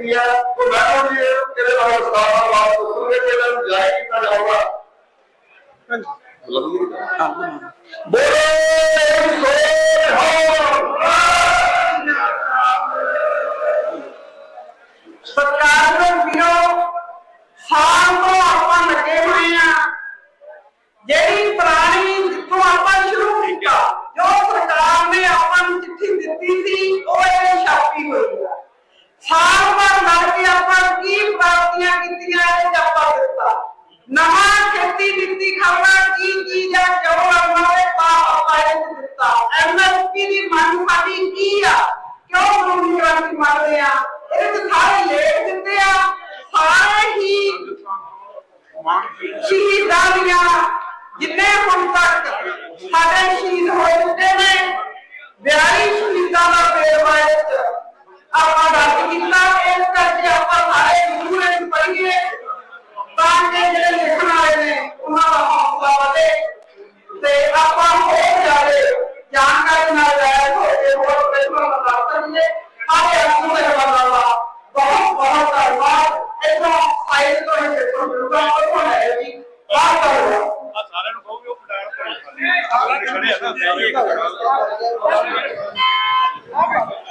ਕੀਤੀ ਆ ਉਹ ਮੈਂ ਉਹ ਜੀ ਇਹਦੇ ਬਾਰੇ ਉਸਤਾਦ ਨਾਲ ਦੱਸੂਗੇ ਕਿ ਇਹਨਾਂ ਨੂੰ ਜਾਇਜ਼ ਕੀਤਾ ਜਾਊਗਾ ਹਾਂਜੀ ਬੋਲੋ ਆ ਕਿਉਂ ਕਾਨੂੰਨੀ ਕ੍ਰਾਂਤੀ ਮੰਗਦੇ ਆ ਇਹਦੇ ਤੇ ਸਾਰੇ ਲੇਖ ਦਿੰਦੇ ਆ ਸਾਰੇ ਹੀ ਸ਼ਹੀਦਾਂ ਦੀਆਂ ਜਿੰਨੇ ਹੁਣ ਤੱਕ ਸਾਡੇ ਸ਼ਹੀਦ ਹੋਏ ਹੁੰਦੇ ਆਪਾਂ ਕਰੀਏ ਆਪਾਂ